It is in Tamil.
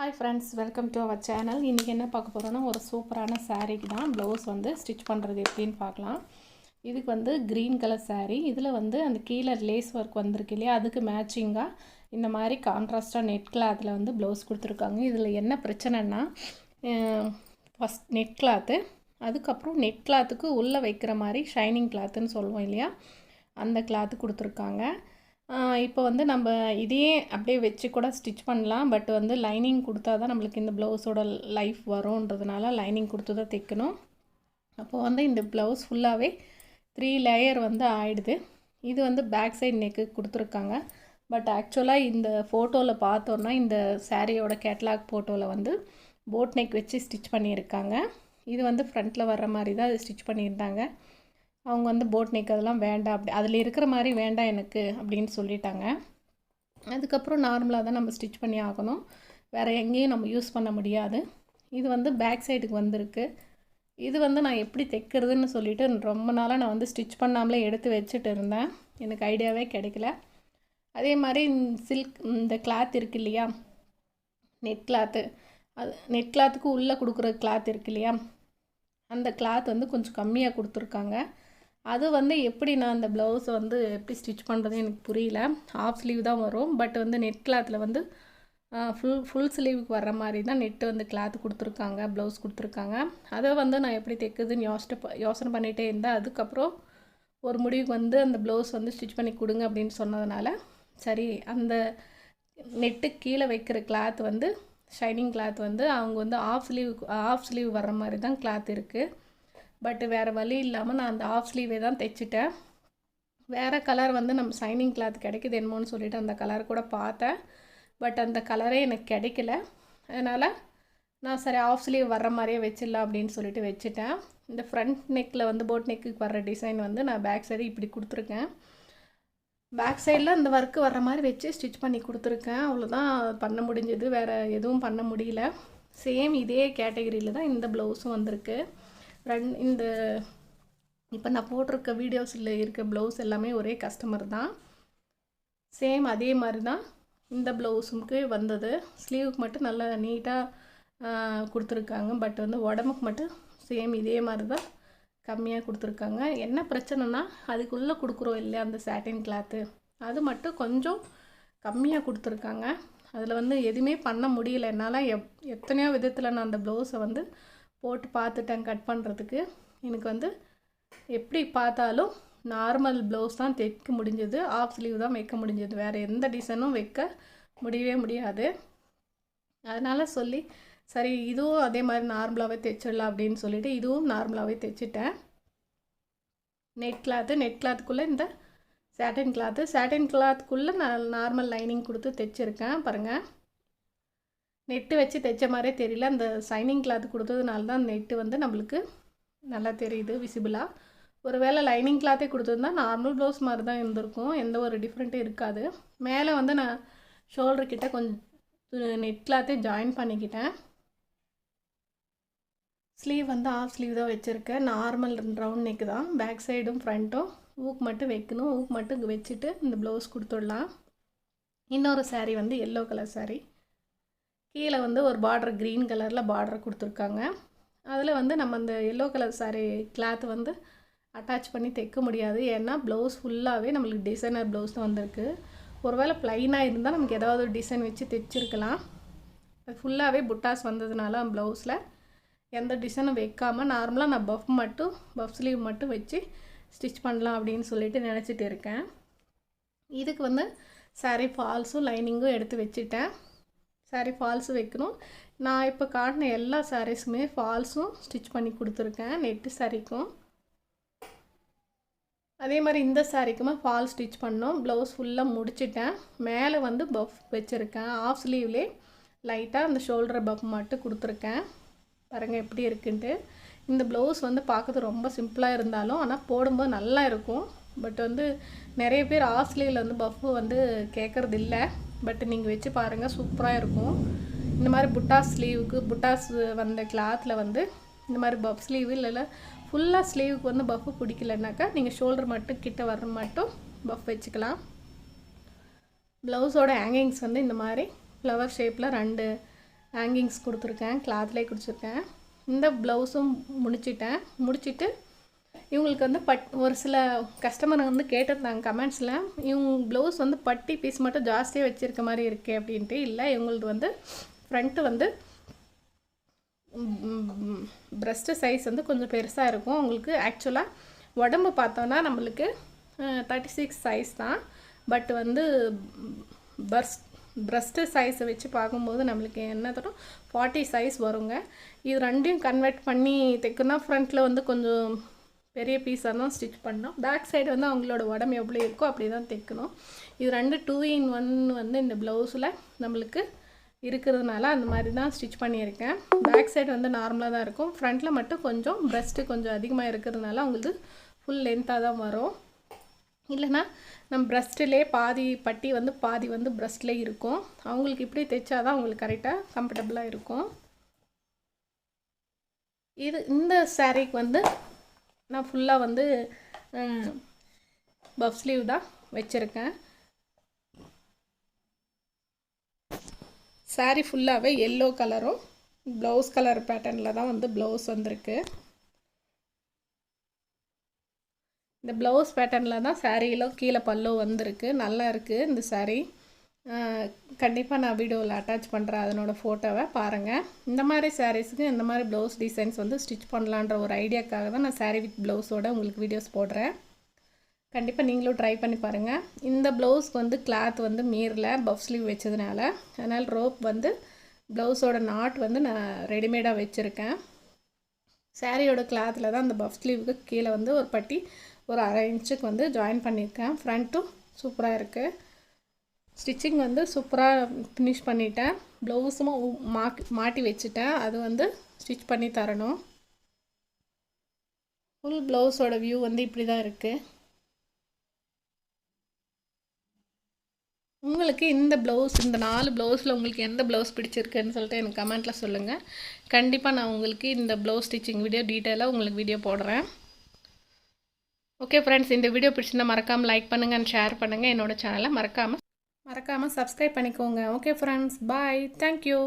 Hi friends welcome to our channel இன்றைக்கி என்ன பார்க்க போகிறோன்னா ஒரு சூப்பரான சாரீக்கு தான் ப்ளவுஸ் வந்து ஸ்டிச் பண்ணுறது எப்படின்னு பார்க்கலாம். இதுக்கு வந்து க்ரீன் கலர் சாரீ இதில் வந்து அந்த கீழே லேஸ் ஒர்க் வந்திருக்கு இல்லையா? அதுக்கு மேட்சிங்காக இந்த மாதிரி கான்ட்ராஸ்டாக நெட் கிளாத்தில் வந்து ப்ளவுஸ் கொடுத்துருக்காங்க. இதில் என்ன பிரச்சனைன்னா ஃபஸ்ட் நெட் கிளாத்து அதுக்கப்புறம் நெட் கிளாத்துக்கு உள்ளே வைக்கிற மாதிரி ஷைனிங் கிளாத்துன்னு சொல்லுவோம் இல்லையா? அந்த கிளாத்து கொடுத்துருக்காங்க. இப்போ வந்து நம்ம இதையே அப்படியே வச்சு கூட ஸ்டிச் பண்ணலாம். பட் வந்து லைனிங் கொடுத்தா தான் நம்மளுக்கு இந்த ப்ளவுஸோட லைஃப் வரும்ன்றதுனால லைனிங் கொடுத்து தான் தைக்கணும். அப்போது வந்து இந்த ப்ளவுஸ் ஃபுல்லாகவே த்ரீ லேயர் வந்து ஆயிடுது. இது வந்து பேக் சைட் நெக்கு கொடுத்துருக்காங்க. பட் ஆக்சுவலாக இந்த ஃபோட்டோவில் பார்த்தோன்னா இந்த சாரியோட கேட்லாக் ஃபோட்டோவில் வந்து போட் நெக் வச்சு ஸ்டிச் பண்ணியிருக்காங்க. இது வந்து ஃப்ரண்ட்டில் வர்ற மாதிரி தான் அது ஸ்டிச் பண்ணியிருந்தாங்க. அவங்க வந்து போட் நெக் அதெல்லாம் வேண்டாம் அப்படி அதில் இருக்கிற மாதிரி வேண்டாம் எனக்கு அப்படின்னு சொல்லிட்டாங்க. அதுக்கப்புறம் நார்மலாக தான் நம்ம ஸ்டிச் பண்ணி ஆகணும். வேறு எங்கேயும் நம்ம யூஸ் பண்ண முடியாது. இது வந்து பேக் சைடுக்கு வந்திருக்கு. இது வந்து நான் எப்படி தைக்கிறதுன்னு சொல்லிவிட்டு ரொம்ப நாளாக நான் வந்து ஸ்டிச் பண்ணாமலே எடுத்து வச்சுட்டு இருந்தேன். எனக்கு ஐடியாவே கிடைக்கல. அதே மாதிரி சில்க் இந்த கிளாத் இருக்கு இல்லையா? நெட் கிளாத்து அது நெட் கிளாத்துக்கு உள்ளே கொடுக்குற கிளாத் இருக்கு இல்லையா? அந்த கிளாத் வந்து கொஞ்சம் கம்மியாக கொடுத்துருக்காங்க. அது வந்து எப்படி நான் அந்த ப்ளவுஸை வந்து எப்படி ஸ்டிச் பண்ணுறது எனக்கு புரியல. ஹாஃப் ஸ்லீவ் தான் வரும். பட் வந்து நெட் கிளாத்தில் வந்து ஃபுல் ஃபுல் ஸ்லீவுக்கு வர்ற மாதிரி தான் நெட்டு வந்து கிளாத் கொடுத்துருக்காங்க ப்ளவுஸ் கொடுத்துருக்காங்க. அதை வந்து நான் எப்படி தைக்குதுன்னு யோசிச்சு யோசனை பண்ணிகிட்டே இருந்தேன். அதுக்கப்புறம் ஒரு முடிவுக்கு வந்து அந்த ப்ளவுஸ் வந்து ஸ்டிச் பண்ணி கொடுங்க அப்படின்னு சொன்னதுனால சரி அந்த நெட்டு கீழே வைக்கிற கிளாத் வந்து ஷைனிங் கிளாத் வந்து அவங்க வந்து ஆஃப் ஸ்லீவ் ஆஃப் ஸ்லீவ் வர்ற மாதிரி தான் கிளாத் இருக்குது பட் வேறு வழி இல்லாமல் நான் அந்த ஆஃப் ஸ்லீவே தான் தைச்சிட்டேன். வேறு கலர் வந்து நம்ம சைனிங் கிளாத் கிடைக்குது என்னமோன்னு சொல்லிட்டு அந்த கலர் கூட பார்த்தேன். பட் அந்த கலரே எனக்கு கிடைக்கல. அதனால் நான் சரி ஆஃப் ஸ்லீவ் வர்ற மாதிரியே வச்சிடலாம் அப்படின்னு சொல்லிட்டு வச்சுட்டேன். இந்த ஃப்ரண்ட் நெக்கில் வந்து போட் நெக்குக்கு வர்ற டிசைன் வந்து நான் பேக் சைடு இப்படி கொடுத்துருக்கேன். பேக் சைடில் அந்த ஒர்க்கு வர்ற மாதிரி வச்சு ஸ்டிச் பண்ணி கொடுத்துருக்கேன். அவ்வளோதான் பண்ண முடிஞ்சது. வேறு எதுவும் பண்ண முடியல. சேம் இதே கேட்டகரியில் தான் இந்த ப்ளவுஸும் வந்திருக்கு. ரெண்டு இந்த இப்போ நான் போட்டிருக்க வீடியோஸில் இருக்க ப்ளவுஸ் எல்லாமே ஒரே கஸ்டமர் தான். சேம் அதே மாதிரி தான் இந்த ப்ளவுஸுக்கு வந்தது. ஸ்லீவுக்கு மட்டும் நல்லா நீட்டாக கொடுத்துருக்காங்க. பட் வந்து உடம்புக்கு மட்டும் சேம் இதே மாதிரி தான் கம்மியாக கொடுத்துருக்காங்க. என்ன பிரச்சனைனா அதுக்குள்ளே கொடுக்குறோம் இல்லையா அந்த சாட்டின் கிளாத்து அது மட்டும் கொஞ்சம் கம்மியாக கொடுத்துருக்காங்க. அதில் வந்து எதுவுமே பண்ண முடியல. என்னால் எப் எத்தனையோ விதத்தில் நான் அந்த ப்ளவுஸை வந்து போட்டு பார்த்துட்டேன் கட் பண்ணுறதுக்கு. எனக்கு வந்து எப்படி பார்த்தாலும் நார்மல் ப்ளவுஸ் தான் தைக்க முடிஞ்சது. ஆஃப் ஸ்லீவ் தான் வைக்க முடிஞ்சது. வேறு எந்த டிசைனும் வைக்க முடியவே முடியாது. அதனால் சொல்லி சரி இதுவும் அதே மாதிரி நார்மலாகவே தைச்சிடலாம் அப்படின்னு சொல்லிவிட்டு இதுவும் நார்மலாகவே தைச்சிட்டேன். நெட் கிளாத்து நெட் கிளாத்துக்குள்ளே இந்த சேட்டன் கிளாத்து சேட்டன் கிளாத்துக்குள்ளே நான் நார்மல் லைனிங் கொடுத்து தைச்சிருக்கேன். பாருங்கள் நெட்டு வச்சு தைச்ச மாதிரியே தெரியல. அந்த சைனிங் கிளாத் கொடுத்ததுனால தான் நெட்டு வந்து நம்மளுக்கு நல்லா தெரியுது விசிபிளாக ஒருவேளை லைனிங் கிளாத்தே கொடுத்துருந்தா நார்மல் ப்ளவுஸ் மாதிரி தான் இருந்திருக்கும். எந்த ஒரு டிஃப்ரெண்ட்டும் இருக்காது. மேலே வந்து நான் ஷோல்டர்கிட்ட கொஞ்சம் நெட் கிளாத்தே ஜாயின் பண்ணிக்கிட்டேன். ஸ்லீவ் வந்து ஆஃப் ஸ்லீவ் தான் வச்சுருக்கேன். நார்மல் ரவுண்ட் நெக்கு தான். பேக் சைடும் ஃப்ரண்ட்டும் ஊக் மட்டும் வைக்கணும். ஊக் மட்டும் வச்சுட்டு இந்த ப்ளவுஸ் கொடுத்துடலாம். இன்னொரு சாரீ வந்து எல்லோ கலர் சாரீ கீழே வந்து ஒரு பார்டர் க்ரீன் கலரில் பார்டர் கொடுத்துருக்காங்க. அதில் வந்து நம்ம அந்த எல்லோ கலர் சாரீ கிளாத் வந்து அட்டாச் பண்ணி தைக்க முடியாது. ஏன்னா ப்ளவுஸ் ஃபுல்லாகவே நம்மளுக்கு டிசைனர் ப்ளவுஸ் தான் வந்திருக்கு. ஒருவேளை ப்ளைனாக இருந்தால் நமக்கு ஏதாவது ஒரு டிசைன் வச்சு தைச்சிருக்கலாம். அது ஃபுல்லாகவே புட்டாஸ் வந்ததுனால ப்ளவுஸில் எந்த டிசைனும் வைக்காமல் நார்மலாக நான் பஃப் மட்டும் பஃப் ஸ்லீவ் மட்டும் வச்சு ஸ்டிச் பண்ணலாம் அப்படின்னு சொல்லிட்டு நினச்சிட்டு இருக்கேன். இதுக்கு வந்து சாரீ ஃபால்ஸும் லைனிங்கும் எடுத்து வச்சுட்டேன். சாரீ ஃபால்ஸு வைக்கணும். நான் இப்போ காட்டின எல்லா சாரீஸுமே ஃபால்ஸும் ஸ்டிச் பண்ணி கொடுத்துருக்கேன் நெட்டு சாரீக்கும் அதே மாதிரி இந்த சாரீக்குமே ஃபால் ஸ்டிச் பண்ணோம். ப்ளவுஸ் ஃபுல்லாக முடிச்சிட்டேன். மேலே வந்து பஃப் வச்சுருக்கேன். ஆஃப் ஸ்லீவ்லே லைட்டாக அந்த ஷோல்டர் பஃப் மட்டும் கொடுத்துருக்கேன். பாருங்கள் எப்படி இருக்குன்ட்டு. இந்த ப்ளவுஸ் வந்து பார்க்கறது ரொம்ப சிம்பிளாக இருந்தாலும் ஆனால் போடும்போது நல்லா இருக்கும். பட் வந்து நிறைய பேர் ஆஃப் ஸ்லீவில் வந்து பஃப்பு வந்து கேட்குறது இல்லை பட் நீங்கள் வச்சு பாருங்கள் சூப்பராக இருக்கும். இந்த மாதிரி புட்டாஸ் ஸ்லீவுக்கு புட்டாஸ் வந்த கிளாத்தில் வந்து இந்த மாதிரி பஃப் ஸ்லீவு இல்லைல்ல ஃபுல்லாக ஸ்லீவுக்கு வந்து பஃப்பு பிடிக்கலனாக்கா நீங்கள் ஷோல்டர் மட்டும் கிட்ட வர மட்டும் பஃப் வச்சுக்கலாம். ப்ளவுஸோட ஹேங்கிங்ஸ் வந்து இந்த மாதிரி ஃப்ளவர் ஷேப்பில் ரெண்டு ஹேங்கிங்ஸ் கொடுத்துருக்கேன் கிளாத்லேயே கொடுத்துருக்கேன். இந்த ப்ளவுஸும் முடிச்சிட்டேன். முடிச்சுட்டு இவங்களுக்கு வந்து பட் ஒரு சில கஸ்டமர் வந்து கேட்டிருந்தாங்க கமெண்ட்ஸில் இவங்க ப்ளவுஸ் வந்து பட்டி பீஸ் மட்டும் ஜாஸ்தியாக வச்சுருக்க மாதிரி இருக்கே அப்படின்ட்டு. இல்லை இவங்களுக்கு வந்து ஃப்ரண்ட்டு வந்து ப்ரெஸ்ட்டு சைஸ் வந்து கொஞ்சம் பெருசாக இருக்கும். உங்களுக்கு ஆக்சுவலாக உடம்பு பார்த்தோன்னா நம்மளுக்கு தேர்ட்டி சிக்ஸ் சைஸ் தான். பட் வந்து பர்ஸ் ப்ரெஸ்ட்டு சைஸை வச்சு பார்க்கும்போது நம்மளுக்கு என்ன தரும் ஃபார்ட்டி சைஸ் வருங்க. இது ரெண்டையும் கன்வெர்ட் பண்ணி தைக்கணும்னா ஃப்ரண்ட்டில் வந்து கொஞ்சம் பெரிய பீஸாக தான் ஸ்டிச் பண்ணோம். பேக் சைடு வந்து அவங்களோட உடம்பு எவ்வளோ இருக்கோ அப்படி தான் தைக்கணும். இது ரெண்டு டூ இன் ஒன் வந்து இந்த ப்ளவுஸில் நம்மளுக்கு இருக்கிறதுனால அந்த மாதிரி தான் ஸ்டிச் பண்ணியிருக்கேன். பேக் சைடு வந்து நார்மலாக தான் இருக்கும். ஃப்ரண்ட்டில் மட்டும் கொஞ்சம் ப்ரெஸ்ட்டு கொஞ்சம் அதிகமாக இருக்கிறதுனால அவங்களுக்கு ஃபுல் லென்த்தாக தான் வரும். இல்லைன்னா நம்ம ப்ரெஸ்ட்டிலே பாதி பட்டி வந்து பாதி வந்து ப்ரெஸ்ட்லே இருக்கும். அவங்களுக்கு இப்படி தைச்சா தான் அவங்களுக்கு கரெக்டாக கம்ஃபர்டபுளாக இருக்கும். இது இந்த சாரீக்கு வந்து நான் ஃபுல்லாக வந்து பஃப் ஸ்லீவ் தான் வச்சுருக்கேன். சாரீ ஃபுல்லாகவே எல்லோ கலரும் ப்ளவுஸ் கலர் பேட்டர்னில் தான் வந்து ப்ளவுஸ் வந்திருக்கு. இந்த ப்ளவுஸ் பேட்டர்னில் தான் சாரீலும் கீழே பல்லு வந்திருக்கு. நல்லா இருக்குது இந்த சாரீ கண்டிப்பாக நான் வீடியோவில் அட்டாச் பண்ணுறேன் அதனோட ஃபோட்டோவை பாருங்கள் இந்த மாதிரி சாரீஸுக்கு இந்த மாதிரி ப்ளவுஸ் டிசைன்ஸ் வந்து ஸ்டிச் பண்ணலான்ற ஒரு ஐடியாக்காக தான் நான் சாரீ வித் ப்ளவுஸோட உங்களுக்கு வீடியோஸ் போடுறேன். கண்டிப்பாக நீங்களும் ட்ரை பண்ணி பாருங்கள் இந்த ப்ளவுஸ்க்கு வந்து கிளாத் வந்து மீரில் பஃப் ஸ்லீவ் வச்சதுனால. அதனால் ரோப் வந்து ப்ளவுஸோட நாட் வந்து நான் ரெடிமேடாக வச்சுருக்கேன். சாரியோட கிளாத்தில் தான் அந்த பஃப் ஸ்லீவுக்கு கீழே வந்து ஒரு பட்டி ஒரு அரை இன்ச்சுக்கு வந்து ஜாயின் பண்ணியிருக்கேன். ஃப்ரண்ட்டும் சூப்பராக இருக்குது ஸ்டிச்சிங் வந்து சூப்பராக ஃபினிஷ் பண்ணிட்டேன். ப்ளவுஸும் மாட்டி மாட்டி வச்சுட்டேன். அது வந்து ஸ்டிச் பண்ணி தரணும். ஃபுல் ப்ளவுஸோட வியூ வந்து இப்படி தான் இருக்குது உங்களுக்கு இந்த ப்ளவுஸ் இந்த நாலு ப்ளவுஸில் உங்களுக்கு எந்த ப்ளவுஸ் பிடிச்சிருக்குன்னு சொல்லிட்டு எனக்கு கமெண்ட்டில் சொல்லுங்கள் கண்டிப்பாக நான் உங்களுக்கு இந்த ப்ளவுஸ் ஸ்டிச்சிங் வீடியோ டீட்டெயிலாக உங்களுக்கு வீடியோ போடுறேன். ஓகே ஃப்ரெண்ட்ஸ் இந்த வீடியோ பிடிச்சிருந்தால் மறக்காமல் லைக் பண்ணுங்கள் அண்ட் ஷேர் பண்ணுங்கள் என்னோடய சேனலை மறக்காமல் மறக்காமல் சப்ஸ்கிரைப் பண்ணிக்கோங்க. Okay friends bye thank you